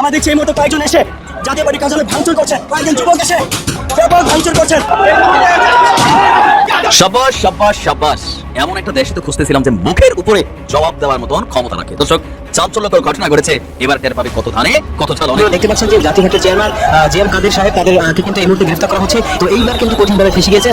আমরা দেখছি এই মুহূর্তে কয়েকজন এসে জাতীয় পার্টি কার্যালয় ভাঙচুর করছেন কয়েকজন যুবক এসে ব্যাপক ভাঙচুর করছে। সাবাস সাবাস সাবাস। এমন একটা দেশে তো খুঁজতেছিলাম যে মুখের উপরে জবাব দেওয়ার মতন ক্ষমতা রাখে। দর্শক চাঞ্চল্যকর ঘটনা ঘটেছে। এবার টের পাবে কত থানে কত চাল অনেক। দেখতে পাচ্ছেন যে জাতীয়ঘাটের চেয়ারম্যান জি এম কাদের সাহেব তাদের কিন্তু এই মুহূর্তে গ্রেফতার করা হচ্ছে। তো এইবার কিন্তু কঠিনভাবে ফেসে গেছে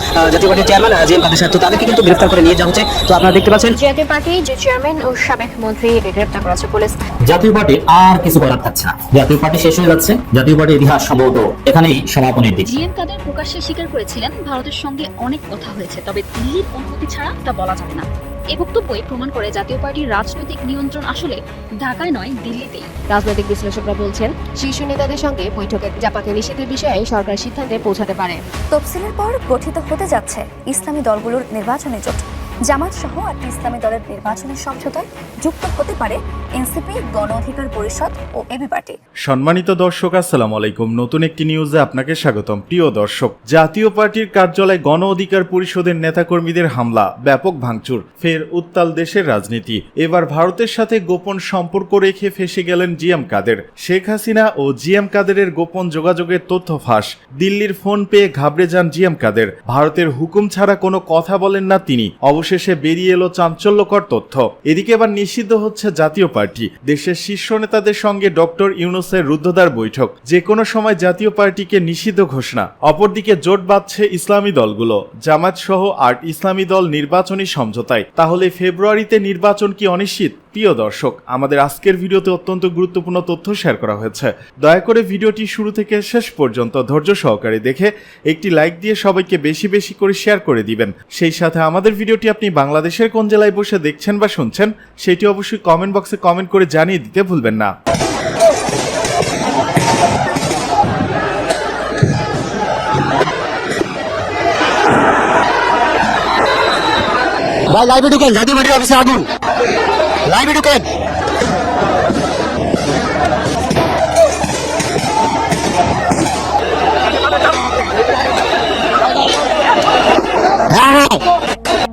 পার্টির চেয়ারম্যান জি এম কাদের সাহেব। তো তাদেরকে কিন্তু গ্রেফতার করে নিয়ে যাওয়া হচ্ছে। তো আপনারা দেখতে পাচ্ছেন জাতীয় পার্টি যে চেয়ারম্যান ও সাবেক মন্ত্রী গ্রেপ্তার করেছে পুলিশ। জাতীয় পার্টির আর কিছু করার থাকছে না। জাতীয় পার্টি শেষ হয়ে যাচ্ছে। জাতীয় পার্টির ইতিহাস সম্ভবত এখানেই সমাপনের দিক। জিএম কাদের প্রকাশ্যে স্বীকার করেছিলেন ভারতের সঙ্গে অনেক কথা হয়েছে। তবে দিল্লির অনুমতি ছাড়া তা বলা যাবে না। এ বক্তব্যই প্রমাণ করে জাতীয় পার্টির রাজনৈতিক নিয়ন্ত্রণ আসলে ঢাকায় নয় দিল্লিতেই। রাজনৈতিক বিশ্লেষকরা বলছেন শীর্ষ নেতাদের সঙ্গে বৈঠকে জাপাকে নিষেধের বিষয়ে সরকার সিদ্ধান্তে পৌঁছাতে পারে। তফসিলের পর গঠিত হতে যাচ্ছে ইসলামী দলগুলোর নির্বাচনে জোট। জামাত সহ আটটি ইসলামী দলের নির্বাচনী সমঝোতায় যুক্ত হতে পারে এনসিপি, গণ অধিকার পরিষদ ও এবি পার্টি। সম্মানিত দর্শক, আসসালামু আলাইকুম। নতুন একটি নিউজে আপনাকে স্বাগতম। প্রিয় দর্শক, জাতীয় পার্টির কার্যালয়ে গণ অধিকার পরিষদের নেতাকর্মীদের হামলা, ব্যাপক ভাঙচুর, ফের উত্তাল দেশের রাজনীতি। এবার ভারতের সাথে গোপন সম্পর্ক রেখে ফেসে গেলেন জিএম কাদের। শেখ হাসিনা ও জিএম কাদেরের গোপন যোগাযোগের তথ্য ফাঁস। দিল্লির ফোন পেয়ে ঘাবড়ে যান জিএম কাদের। ভারতের হুকুম ছাড়া কোনো কথা বলেন না তিনি। অবশেষে বেরিয়ে এলো চাঞ্চল্যকর তথ্য। এদিকে এবার নিষিদ্ধ হচ্ছে জাতীয় পার্টি। দেশের শীর্ষ নেতাদের সঙ্গে ডক্টর ইউনুসের রুদ্ধদ্বার বৈঠক। যে কোনো সময় জাতীয় পার্টিকে নিষিদ্ধ ঘোষণা। অপরদিকে জোট বাঁধছে ইসলামী দলগুলো। জামাত সহ আট ইসলামী দল নির্বাচনী সমঝোতায়। তাহলে ফেব্রুয়ারিতে নির্বাচন কি অনিশ্চিত? প্রিয় দর্শক, আমাদের আজকের ভিডিওতে অত্যন্ত গুরুত্বপূর্ণ তথ্য শেয়ার করা হয়েছে। দয়া করে ভিডিওটি শুরু থেকে শেষ পর্যন্ত ধৈর্য সহকারে দেখে একটি লাইক দিয়ে সবাইকে বেশি বেশি করে শেয়ার করে দিবেন। সেই সাথে আমাদের ভিডিওটি আপনি বাংলাদেশের কোন জেলায় বসে দেখছেন বা শুনছেন, সেটি অবশ্যই কমেন্ট বক্সে কমেন্ট করে জানিয়ে দিতে ভুলবেন না।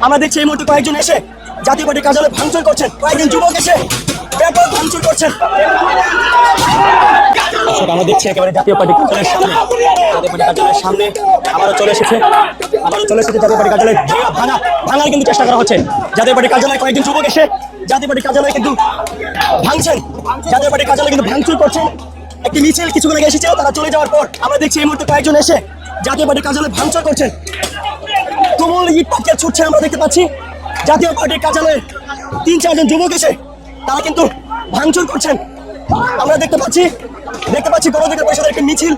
আমরা দেখছি এই মুহূর্তে কয়েকজন এসে জাতীয় পার্টির কার্যালয় ভাঙচুর করছেন। কয়েকজন যুবক এসে ব্যাপক ভাঙচুর করছেন। আমরা দেখছি একেবারে জাতীয় পার্টি কার্যালয়ের সামনে। জাতীয় পার্টি কার্যালয়ের সামনে আবারও চলে এসেছে। আবারও চলে এসেছে জাতীয় পার্টি কার্যালয় ভাঙা ভাঙা, ভাঙার কিন্তু চেষ্টা করা হচ্ছে। জাতীয় পার্টি কার্যালয়ে কয়েকজন যুবক এসে জাতীয় পার্টি কার্যালয় কিন্তু ভাঙছেন। জাতীয় পার্টি কার্যালয় কিন্তু ভাঙচুর করছেন। একটি মিছিল কিছুক্ষণ আগে এসেছিল, তারা চলে যাওয়ার পর আমরা দেখছি এই মুহূর্তে কয়েকজন এসে জাতীয় পার্টি কার্যালয় ভাঙচুর করছেন। তুমুল ইট পাটকেল ছুটছে, আমরা দেখতে পাচ্ছি। জাতীয় পার্টির কার্যালয়ে তিন, চারজন যুবক এসে তারা কিন্তু ভাঙচুর করছেন। আমরা দেখতে পাচ্ছি দেখতে পাচ্ছি গণঅধিকার পরিষদের একটি মিছিল।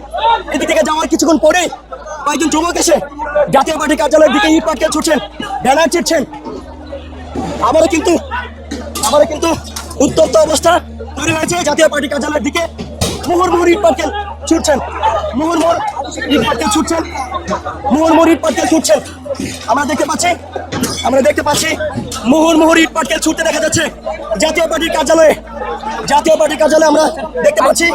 এদিক থেকে যাওয়ার কিছুক্ষণ পরে কয়েকজন যুবক এসে জাতীয় পার্টি কার্যালয়ের দিকে ইট পাটকেল ছুটছেন, ব্যানার চিটছেন আবারও কিন্তু আবারও কিন্তু উত্তপ্ত অবস্থা তৈরি হয়েছে জাতীয় পার্টি কার্যালয়ের দিকে। মুহুর মুহুর ইট পাটকেল ছুটছেন। মুহুর মুহুর ইট পাটকেল ছুটছেন। মুহুর মুহুর ইট পাটকেল ছুটছেন। আমরা দেখতে পাচ্ছি, আমরা দেখতে পাচ্ছি মুহুর ইট পাটকেল ছুটতে দেখা যাচ্ছে। জাতীয় পার্টির কার্যালয়ে, জাতীয় পার্টির কার্যালয়ে আমরা দেখতে পাচ্ছি।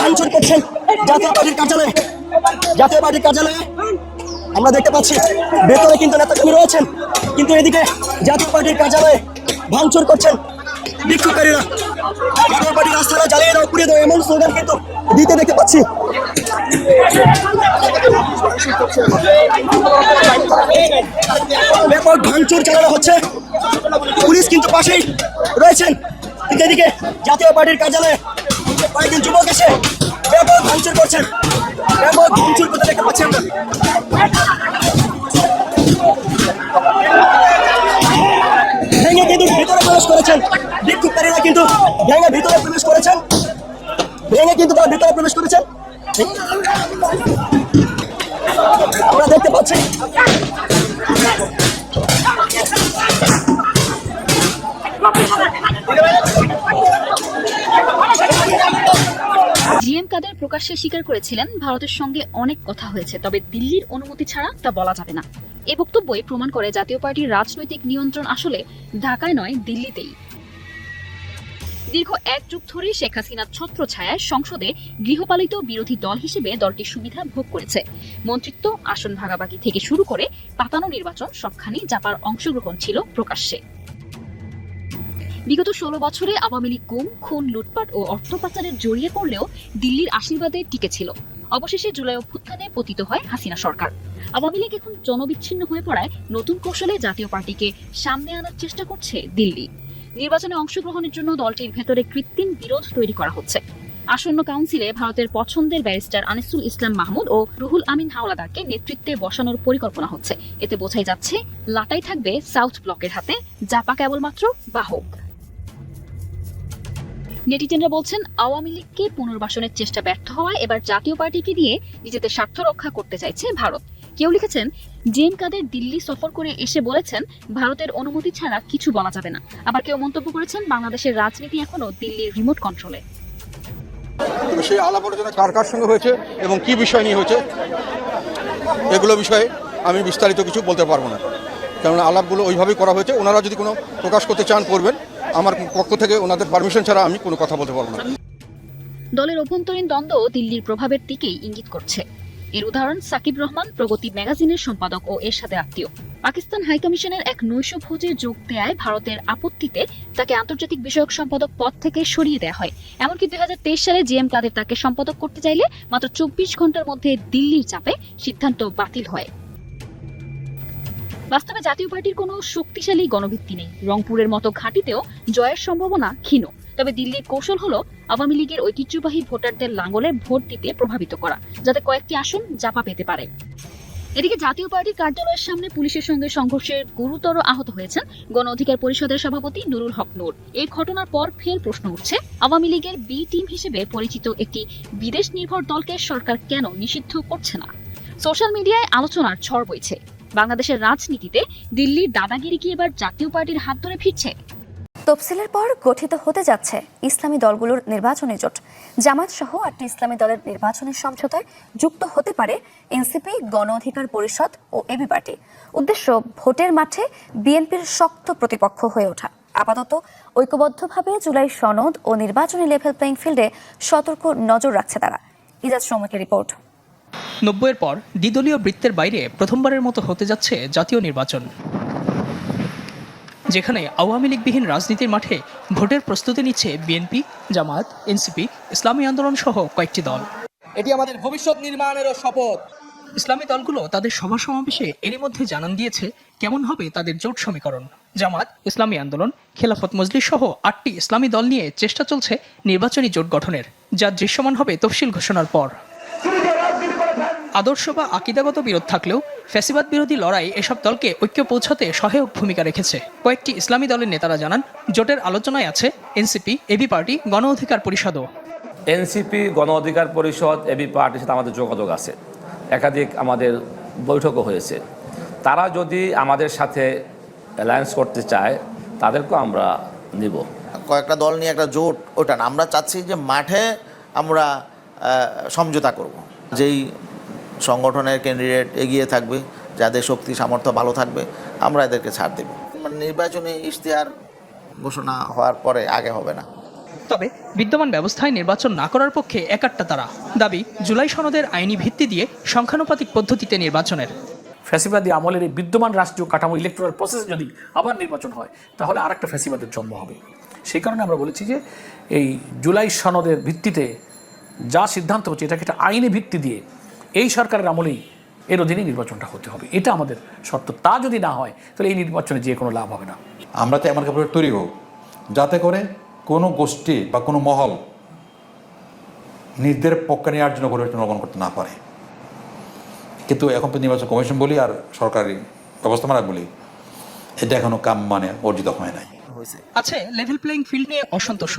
ভাঙচুর করছেন জাতীয় পার্টির কার্যালয়ে। জাতীয় পার্টির কার্যালয়ে আমরা দেখতে পাচ্ছি, ভেতরে কিন্তু নেতাকর্মী রয়েছেন। কিন্তু এদিকে জাতীয় পার্টির কার্যালয়ে ভাঙচুর করছেন বিক্ষোভকারীরা। পার্টির রাস্তাটা জ্বালিয়ে দাও, পুড়িয়ে দাও, এমন স্লোগান কিন্তু দিতে দেখতে পাচ্ছি। ব্যাপক ভাঙচুর চালানো হচ্ছে। পুলিশ কিন্তু পাশেই রয়েছেন। এদিকে জাতীয় পার্টির কার্যালয়ে কয়েকজন যুবক এসে ব্যাপক ভাঙচুর করছেন। ব্যাপক ভাঙচুর করতে দেখতে পাচ্ছি আমরা প্রবেশ করেছেন। বিক্ষোভকারীরা কিন্তু ভেঙে ভিতরে প্রবেশ করেছেন। ভেঙে কিন্তু তারা ভিতরে প্রবেশ করেছেন। আমরা দেখতে পাচ্ছি। জিএম কাদের প্রকাশ্যে স্বীকার করেছিলেন, ভারতের সঙ্গে অনেক কথা হয়েছে, তবে দিল্লির অনুমতি ছাড়া তা বলা যাবে না। এ বক্তব্যই প্রমাণ করে জাতীয় পার্টির রাজনৈতিক নিয়ন্ত্রণ আসলে ঢাকায় নয়, দিল্লিতেই। দীর্ঘ এক যুগ ধরে শেখ হাসিনার ছত্রছায়ায় সংসদে গৃহপালিত বিরোধী দল হিসেবে দলটি সুবিধা ভোগ করেছে। মন্ত্রিত্ব, আসন ভাগাভাগি থেকে শুরু করে পাতানো নির্বাচন সবখানি জাপার অংশগ্রহণ ছিল প্রকাশ্যে। বিগত ষোলো বছরে আওয়ামী লীগ গুম, খুন, লুটপাট ও অর্থ পাচারের জড়িয়ে পড়লেও দিল্লির আশীর্বাদে টিকে ছিল। অবশেষে জুলাই অভ্যুত্থানে পতিত হয় হাসিনা সরকার। আওয়ামী লীগ এখন জনবিচ্ছিন্ন হয়ে পড়ায় নতুন কৌশলে জাতীয় পার্টিকে সামনে আনার চেষ্টা করছে দিল্লি। নির্বাচনে অংশগ্রহণের জন্য দলটির ভেতরে কৃত্রিম বিরোধ তৈরি করা হচ্ছে। আসন্ন কাউন্সিলে ভারতের পছন্দের ব্যারিস্টার আনিসুল ইসলাম মাহমুদ ও রুহুল আমিন হাওলাদারকে নেতৃত্বে বসানোর পরিকল্পনা হচ্ছে। এতে বোঝাই যাচ্ছে, লাটাই থাকবে সাউথ ব্লকের হাতে, জাপা কেবলমাত্র বাহক। নেটিজেনরা বলছেন, আওয়ামী লীগকে পুনর্বাসনের চেষ্টা ব্যর্থ হওয়ায় এবার জাতীয় পার্টিকে দিয়ে নিজেদের স্বার্থ রক্ষা করতে চাইছে ভারত। কেউ লিখেছেন জেম কাদের দিল্লি সফর করে এসে বলেছেন, ভারতের অনুমতি ছাড়া কিছু বলা যাবে না। আবার কেউ মন্তব্য করেছেন, বাংলাদেশের রাজনীতি এখনও দিল্লির রিমোট কন্ট্রোলে। সেই আলাপ আলোচনা কার কার সঙ্গে হয়েছে এবং কি বিষয় নিয়ে হয়েছে, এগুলো বিষয়ে আমি বিস্তারিত কিছু বলতে পারব না। কেননা আলাপগুলো ওইভাবেই করা হয়েছে। ওনারা যদি কোনো প্রকাশ করতে চান করবেন আমার পক্ষ থেকে ওনাদের পারমিশন ছাড়া আমি কোনো কথা বলতে পারব না। দলের অভ্যন্তরীণ দ্বন্দ্ব দিল্লির প্রভাবের দিকেই ইঙ্গিত করছে। এর উদাহরণ সাকিব রহমান, প্রগতি ম্যাগাজিনের সম্পাদক ও এর সাথে আত্মীয়। পাকিস্তান হাইকমিশনের এক নৈশ ভোজে যোগ দেয় ভারতের আপত্তিতে তাকে আন্তর্জাতিক বিষয়ক সম্পাদক পদ থেকে সরিয়ে দেওয়া হয়। এমনকি দুই হাজার তেইশ সালে জিএম কাদের তাকে সম্পাদক করতে চাইলে মাত্র চব্বিশ ঘণ্টার মধ্যে দিল্লির চাপে সিদ্ধান্ত বাতিল হয়। বাস্তবে জাতীয় পার্টির কোনো শক্তিশালী গণভিত্তি নেই। রংপুরের মতো ঘাঁটিতেও জয়ের সম্ভাবনা ক্ষীণ। তবে দিল্লির কৌশল হলো আওয়ামী লীগের ঐতিহ্যবাহী ভোটারদের লাঙ্গলে ভোট দিতে প্রভাবিত করা, যাতে কয়েকটি আসন জাপা পেতে পারে। এদিকে জাতীয় পার্টির কার্যালয়ের সামনে পুলিশের সঙ্গে সংঘর্ষে গুরুতর আহত হয়েছেন গণ অধিকার পরিষদের সভাপতি নুরুল হক নূর। এই ঘটনার পর ফের প্রশ্ন উঠছে, আওয়ামী লীগের বি টিম হিসেবে পরিচিত একটি বিদেশ নির্ভর দলকে সরকার কেন নিষিদ্ধ করছে না? সোশ্যাল মিডিয়ায় আলোচনার ঝড় বইছে। বাংলাদেশের রাজনীতিতে দিল্লির দাদাগিরি কি এবার জাতীয় পার্টির হাত ধরে ফিরছে? তফসিলের পর গঠিত হতে যাচ্ছে ইসলামী দলগুলোর নির্বাচনী জোট। জামাত সহ আটটি ইসলামী দলের নির্বাচনী সমঝোতায় যুক্ত হতে পারে এনসিপি, গণ অধিকার পরিষদ ও এবি পার্টি। উদ্দেশ্য, ভোটের মাঠে বিএনপির শক্ত প্রতিপক্ষ হয়ে ওঠা। আপাতত ঐক্যবদ্ধভাবে জুলাই সনদ ও নির্বাচনী লেভেল প্লেইং ফিল্ডে সতর্ক নজর রাখছে তারা। ইজাজ শ্রমিকের রিপোর্ট। নব্বইয়ের পর দ্বিদলীয় বৃত্তের বাইরে প্রথমবারের মতো হতে যাচ্ছে জাতীয় নির্বাচন। যেখানে আওয়ামী লীগবিহীন রাজনীতির মাঠে ভোটের প্রস্তুতি নিচ্ছে বিএনপি জামাত এনসিপি ইসলামী আন্দোলন সহ কয়েকটি দল। এটি আমাদের ভবিষ্যৎ নির্মাণেরও শপথ। ইসলামী দলগুলো তাদের সভা সমাবেশে এরই মধ্যে জানান দিয়েছে কেমন হবে তাদের জোট সমীকরণ। জামাত ইসলামী আন্দোলন খেলাফত মজলিস সহ আটটি ইসলামী দল নিয়ে চেষ্টা চলছে নির্বাচনী জোট গঠনের যা দৃশ্যমান হবে তফসিল ঘোষণার পর। আদর্শ বা আকিদাগত বিরোধ থাকলেও ফ্যাসিবাদ বিরোধী লড়াই এসব দলকে ঐক্য পৌঁছাতে সহায়ক ভূমিকা রেখেছে। কয়েকটি ইসলামী দলের নেতারা জানান জোটের আলোচনায় আছে এনসিপি এবি পার্টি গণ অধিকার পরিষদও। এনসিপি গণ অধিকার পরিষদ এবি পার্টির সাথে আমাদের যোগাযোগ আছে। একাধিক আমাদের বৈঠকও হয়েছে। তারা যদি আমাদের সাথে অ্যালায়েন্স করতে চায় তাদেরকেও আমরা নিব। কয়েকটা দল নিয়ে একটা জোট ওটা না। আমরা চাচ্ছি যে মাঠে আমরা সমঝোতা করব। যেই সংগঠনের ক্যান্ডিডেট এগিয়ে থাকবে যাদের শক্তি সামর্থ্য ভালো থাকবে আমরা এদেরকে ছাড় দেব। মানে নির্বাচনী ইশতেহার ঘোষণা হওয়ার পরে আগে হবে না। তবে বিদ্যমান ব্যবস্থায় নির্বাচন না করার পক্ষে একাট্টা তারা। দাবি জুলাই সনদের আইনি ভিত্তি দিয়ে সংখ্যানুপাতিক পদ্ধতিতে নির্বাচনের। ফ্যাসিবাদী আমলের এই বিদ্যমান রাষ্ট্রীয় কাঠামো ইলেকট্রাল প্রসেস যদি আবার নির্বাচন হয় তাহলে আর একটা ফ্যাসিবাদের জন্ম হবে। সেই কারণে আমরা বলেছি যে এই জুলাই সনদের ভিত্তিতে যা সিদ্ধান্ত হচ্ছে এটাকে একটা আইনি ভিত্তি দিয়ে এই সরকারের আমলেই এর অধীনে নির্বাচনটা হতে হবে। এটা আমাদের শর্ত। তা যদি না হয় তাহলে এই নির্বাচনে যে কোনো লাভ হবে না। আমরা তো এমন কাপড় তৈরি হোক যাতে করে কোনো গোষ্ঠী বা কোনো মহল নিজেদের পক্ষে নেওয়ার জন্য পরিবর্তন অবলম্বন করতে না পারে। কিন্তু এখন তো নির্বাচন কমিশন বলি আর সরকারি ব্যবস্থাপনা বলি এটা এখনও কাম মানে অর্জিত হয় নাই। আছে লেভেল প্লেইং ফিল্ড নিয়ে অসন্তোষ।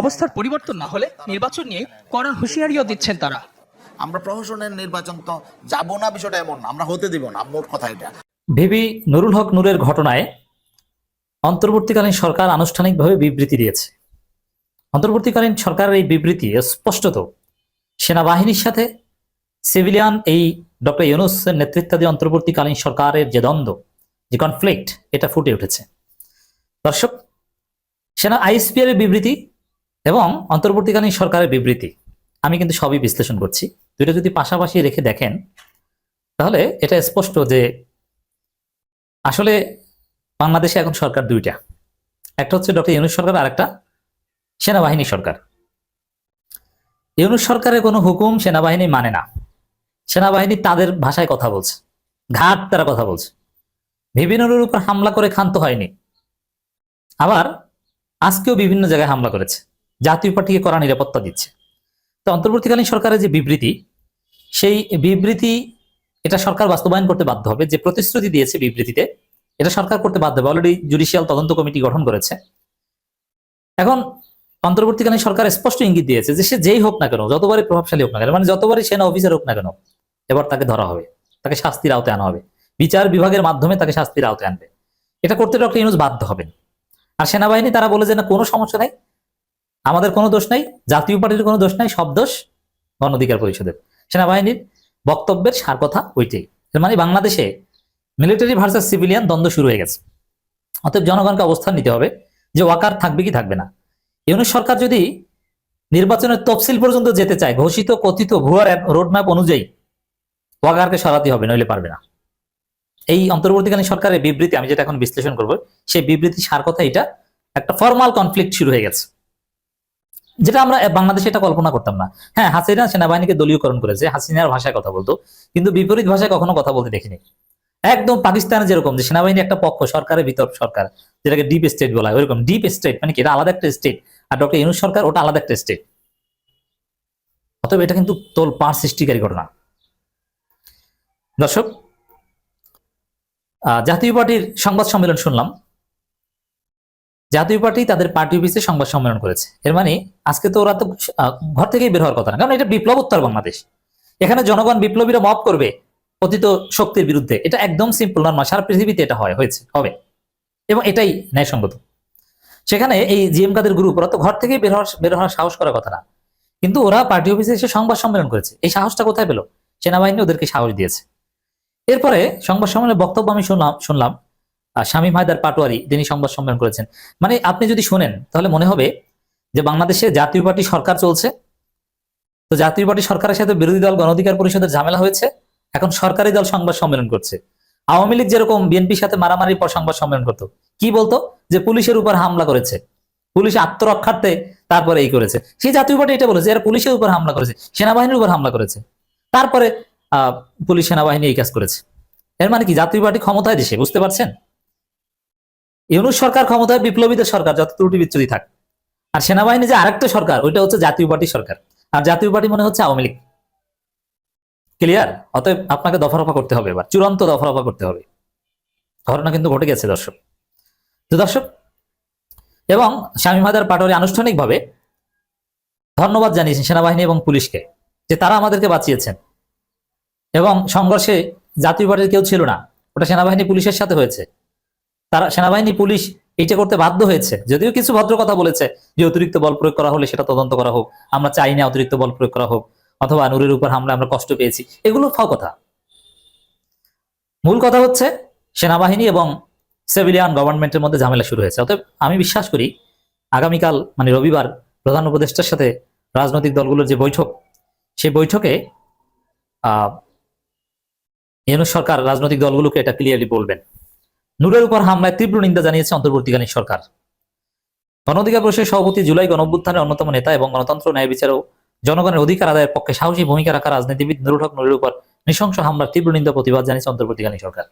অবস্থার পরিবর্তন না হলে নির্বাচন নিয়ে কড়া হুঁশিয়ারিও দিচ্ছেন তারা। আমরা প্রহসনের নির্বাচন তো যাব না, বিষয়টা এমন আমরা হতে দিব না, মোট কথা এটা। ভিবি নুরুল হক নূরের ঘটনায় অন্তর্বর্তীকালীন সরকার আনুষ্ঠানিকভাবে বিবৃতি দিয়েছে। অন্তর্বর্তীকালীন সরকারের এই বিবৃতি স্পষ্টত সেনাবাহিনীর সাথে সিভিলিয়ান এই ডক্টর ইউনুসের নেতৃত্বাধী অন্তর্বর্তীকালীন সরকারের যে দ্বন্দ্ব, যে কনফ্লিক্ট এটা ফুটে উঠেছে। দর্শক, সেনা আইএসপিআর বিবৃতি এবং অন্তর্বর্তীকালীন সরকারের বিবৃতি, আমি কিন্তু সবই বিশ্লেষণ করছি। দুইটা যদি পাশাপাশি রেখে দেখেন, তাহলে এটা স্পষ্ট যে আসলে বাংলাদেশে এখন সরকার দুইটা। একটা হচ্ছে ডক্টর ইউনুস সরকার আর একটা সেনাবাহিনী সরকার। ইউনুস সরকারের কোনো হুকুম সেনাবাহিনী মানে না। সেনাবাহিনী তাদের ভাষায় কথা বলছে। ঘাট তারা কথা বলছে। বিভিন্নর উপর হামলা করে ক্ষান্ত হয়নি। আবার আজকেও বিভিন্ন জায়গায় হামলা করেছে। জাতীয় পার্টিকে করা নিরাপত্তা দিচ্ছে। তো অন্তর্বর্তীকালীন সরকারের যে বিবৃতি, সেই বিবৃতি এটা সরকার বাস্তবায়ন করতে বাধ্য হবে। যে প্রতিশ্রুতি দিয়েছে বিবৃতিতে, এটা সরকার করতে বাধ্য হবে। অলরেডি জুডিশিয়াল তদন্ত কমিটি গঠন করেছে। এখন অন্তর্বর্তীকালীন সরকার স্পষ্ট ইঙ্গিত দিয়েছে যে সে যেই হোক না কেন, যতবারই প্রভাবশালী হোক না কেন মানে যতবারই সেনা অফিসার হোক না কেন, এবার তাকে ধরা হবে। তাকে শাস্তির আওতায় আনা হবে। বিচার বিভাগের মাধ্যমে তাকে শাস্তির আওতায় আনবে। এটা করতে ডক্টর ইউনুস বাধ্য হবেন। আর সেনাবাহিনী তারা বলে যে না, কোনো সমস্যা নাই। আমাদের কোনো দোষ নাই, জাতীয় পার্টির কোনো দোষ নাই, সব দোষ গণ অধিকার পরিষদের। সেনাবাহিনীর বক্তব্যের সার কথা ওইটাই। মানে বাংলাদেশে মিলিটারি ভার্সাস সিভিলিয়ান দ্বন্দ্ব শুরু হয়ে গেছে। অতএব জনগণকে অবস্থান নিতে হবে যে ওয়াকার থাকবে কি থাকবে না। ইউনুস সরকার যদি নির্বাচনের তফসিল পর্যন্ত যেতে চায়, ঘোষিত, কথিত ভুয়ার রোডম্যাপ অনুযায়ী, ওয়াকারকে সরাতে হবে, নইলে পারবে না। এই অন্তর্বর্তীকালীন সরকারের বিবৃতি, আমি যেটা এখন বিশ্লেষণ করব, সেই বিবৃতি সার কথা এটা, একটা ফর্মাল কনফ্লিক্ট শুরু হয়ে গেছে। যেটা আমরা বাংলাদেশে এটা কল্পনা করতাম না। হ্যাঁ হাসিনা সেনাবাহিনীকে দলীয়করণ করেছে, হাসিনার ভাষায় কথা বলতো, কিন্তু বিপরীত ভাষায় কখনো কথা বলতে দেখিনি। একদম পাকিস্তানে যেরকম যে সেনাবাহিনী একটা পক্ষ, সরকারের ভিতর সরকার, যেটাকে ডিপ স্টেট বলা হয়, ওইরকম। ডিপ স্টেট মানে কি? এটা আলাদা একটা স্টেট আর ডক্টর ইউনুস সরকার, ওটা আলাদা একটা স্টেট অতএব এটা কিন্তু তোল পার সৃষ্টিকারী ঘটনা। দর্শক জাতীয় পার্টির সংবাদ সম্মেলন শুনলাম। জাতীয় পার্টি তাদের পার্টি অফিসে সংবাদ সম্মেলন করেছে। এর মানে আজকে তো ওরা তো ঘর থেকেই বের হওয়ার কথা না, কারণ এটা বিপ্লব উত্তর বাংলাদেশ। এখানে জনগণ বিপ্লবীরা মপ করবে অতীত শক্তির বিরুদ্ধে। এটা একদম সিম্পল নর্মাল সারা পৃথিবীতে এটা হয়, হয়েছে, হবে। এবং এটাই ন্যায়সঙ্গত। সেখানে এই জিএম কাদের গ্রুপ ওরা তো ঘর থেকেই বের হওয়ার বের হওয়ার সাহস করার কথা না। কিন্তু ওরা পার্টি অফিসে এসে সংবাদ সম্মেলন করেছে। এই সাহসটা কোথায় পেল? সেনাবাহিনী ওদেরকে সাহস দিয়েছে। এরপরে সংবাদ সম্মেলনের বক্তব্য আমি শুনলাম শুনলাম শামীম হায়দার পাটোয়ারি তিনি সংবাদ সম্মেলন করেছেন। মানে আপনি যদি শোনেন, তাহলে মনে হবে যে বাংলাদেশে জাতীয় পার্টি সরকার চলছে। তো জাতীয় পার্টি সরকারের সাথে বিরোধী দল গণ অধিকার পরিষদের ঝামেলা হয়েছে। এখন সরকারি দল সংবাদ সম্মেলন করছে। আওয়ামী লীগ যেরকম বিএনপির সাথে মারামারির পর সংবাদ সম্মেলন করতো, কি বলতো? যে পুলিশের উপর হামলা করেছে। পুলিশ আত্মরক্ষার্থে তারপরে এই করেছে। সেই জাতীয় পার্টি এটা বলেছে, এরা পুলিশের উপর হামলা করেছে, সেনাবাহিনীর উপর হামলা করেছে। তারপরে পুলিশ সেনাবাহিনী এই কাজ করেছে। এর মানে কি, জাতীয় পার্টি ক্ষমতায় দেশে, বুঝতে পারছেন? ইউনুস সরকার ক্ষমতায় বিপ্লবীদের সরকার, যত ত্রুটি বিচ্ছুতি থাক। আর সেনাবাহিনী যে আরেকটা সরকার, ওইটা হচ্ছে জাতীয় পার্টি সরকার। আর জাতীয় পার্টি মনে হচ্ছে আওয়ামী লীগ। ক্লিয়ার অতএব আপনাকে দফারফা করতে হবে এবার। চূড়ান্ত দফারফা করতে হবে। ঘটনা কিন্তু ঘটে গেছে, দর্শক। তো দর্শক, এবং স্বামী মাদার পাটোয়ারি আনুষ্ঠানিকভাবে ধন্যবাদ জানিয়েছেন সেনাবাহিনী এবং পুলিশকে যে তারা আমাদেরকে বাঁচিয়েছেন। এবং সংঘর্ষে জাতীয় পার্টির কেউ ছিল না, ওটা সেনাবাহিনী পুলিশের সাথে হয়েছে। তারা সেনাবাহিনী, পুলিশ এইটা করতে বাধ্য হয়েছে। যদিও কিছু ভদ্র কথা বলেছে যে অতিরিক্ত বল প্রয়োগ করা হলে সেটা তদন্ত করা হোক, আমরা চাই না অতিরিক্ত বল প্রয়োগ করা হোক, অথবা নূরের উপর হামলা আমরা কষ্ট পেয়েছি। এগুলো ফাও কথা। মূল কথা হচ্ছে সেনাবাহিনী এবং সিভিলিয়ান গভর্নমেন্টের মধ্যে ঝামেলা শুরু হয়েছে। অতএব আমি বিশ্বাস করি, আগামীকাল মানে রবিবার, প্রধান উপদেষ্টার সাথে রাজনৈতিক দলগুলোর যে বৈঠক, সেই বৈঠকে, আহ, ইউনুস সরকার রাজনৈতিক দলগুলোকে এটা ক্লিয়ারলি বলবেন। নূরের উপর হামলায় তীব্র নিন্দা জানিয়েছে অন্তর্বর্তীকালীন সরকার। গণঅধিকার পরিষদের সভাপতি জুলাই গণঅভ্যুত্থানের অন্যতম নেতা এবং গণতন্ত্র ন্যায় বিচার ও জনগণের অধিকার আদায়ের পক্ষে সাহসী ভূমিকা রাখা রাজনীতিবিদ নুরুল হক নুরের উপর নৃশংস হামলার তীব্র নিন্দা প্রতিবাদ জানিয়েছে অন্তর্বর্তীকালীন সরকার।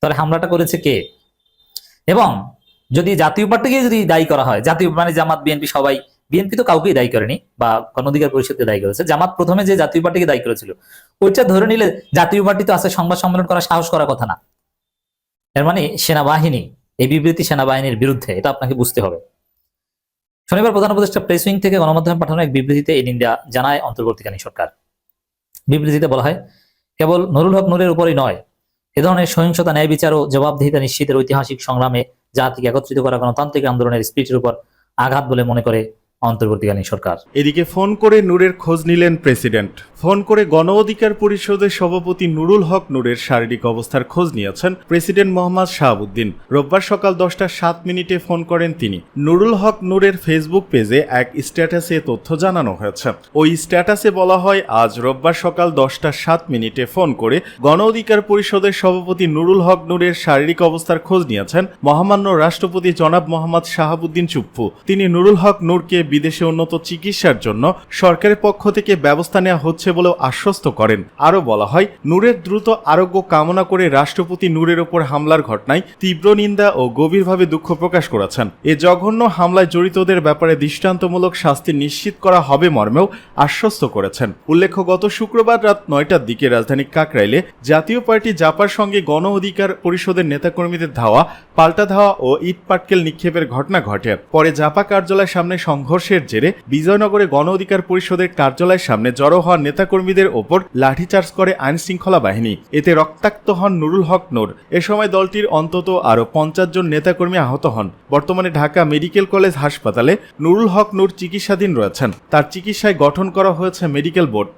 তাহলে হামলাটা করেছে কে? এবং যদি জাতীয় পার্টিকে যদি দায়ী করা হয়, জাতীয় মানে জামাত, বিএনপি সবাই, বিএনপি তো কাউকেই দায়ী করেনি বা গণঅধিকার পরিষদকে দায়ী করেছে, জামাত প্রথমে যে জাতীয় পার্টিকে দায়ী করেছিল, ওইটা ধরে নিলে জাতীয় পার্টি তো আছে সংবাদ সম্মেলন করার সাহস করার কথা না। এর মানে সেনাবাহিনী, এই বিবৃতি সেনাবাহিনীর বিরুদ্ধে, এটা আপনাকে বুঝতে হবে। শনিবার প্রধান উপদেষ্টা প্রেস উইং থেকে গণমাধ্যমে পাঠানো এক বিবৃতিতে এই নিন্দা জানায় অন্তর্বর্তীকালীন সরকার। বিবৃতিতে বলা হয়, কেবল নুরুল হক নুরের উপরই নয়, এ ধরনের সহিংসতা ন্যায় বিচার ও জবাবদিহিতা নিশ্চিতের ঐতিহাসিক সংগ্রামে জাতিকে একত্রিত করা গণতান্ত্রিক আন্দোলনের স্পিরিটের উপর আঘাত বলে মনে করে অন্তর্বর্তীকালীন সরকার। এদিকে ফোন করে নূরের খোঁজ নিলেন প্রেসিডেন্ট। ফোন করে গণ অধিকার পরিষদের সভাপতি নুরুল হক নূরের শারীরিক অবস্থার খোঁজ নিয়েছেন প্রেসিডেন্ট মোহাম্মদ শাহাবুদ্দিন। রোববার সকাল দশটা সাত মিনিটে ফোন করেন তিনি। নুরুল হক নূরের ফেসবুক পেজে এক স্ট্যাটাসে তথ্য জানানো হয়েছে। ওই স্ট্যাটাসে বলা হয়, আজ রোববার সকাল দশটা সাত মিনিটে ফোন করে গণ অধিকার পরিষদের সভাপতি নুরুল হক নূরের শারীরিক অবস্থার খোঁজ নিয়েছেন মহামান্য রাষ্ট্রপতি জনাব মোহাম্মদ শাহাবুদ্দিন চুপ্পু। তিনি নুরুল হক নূরকে বিদেশে উন্নত চিকিৎসার জন্য সরকারের পক্ষ থেকে ব্যবস্থা নেওয়া হচ্ছে বলেও আশ্বস্ত করেন। আরও বলা হয়, নূরের দ্রুত আরোগ্য কামনা করে রাষ্ট্রপতি নূরের ওপর হামলার ঘটনায় তীব্র নিন্দা ও গভীরভাবে দুঃখ প্রকাশ করেছেন। এ জঘন্য হামলায় জড়িতদের ব্যাপারে দৃষ্টান্তমূলক শাস্তি নিশ্চিত করা হবে মর্মেও আশ্বস্ত করেছেন। উল্লেখ্য, গত শুক্রবার রাত নয়টার দিকে রাজধানী কাকরাইলে জাতীয় পার্টি জাপার সঙ্গে গণ অধিকার পরিষদের নেতাকর্মীদের ধাওয়া, পাল্টা ধাওয়া ও ইট পাটকেল নিক্ষেপের ঘটনা ঘটে। পরে জাপা কার্যালয়ের সামনে সংঘর্ষের জেরে বিজয়নগরে গণ অধিকার পরিষদের কার্যালয়ের সামনে জড়ো হওয়া নেতাকর্মীদের ওপর লাঠিচার্জ করে আইন শৃঙ্খলা বাহিনী। এতে রক্তাক্ত হন নুরুল হক নোর। এ সময় দলটির অন্তত আরও পঞ্চাশ জন নেতাকর্মী আহত হন। বর্তমানে ঢাকা মেডিকেল কলেজ হাসপাতালে নুরুল হক নূর চিকিৎসাধীন রয়েছেন। তার চিকিৎসায় গঠন করা হয়েছে মেডিকেল বোর্ড।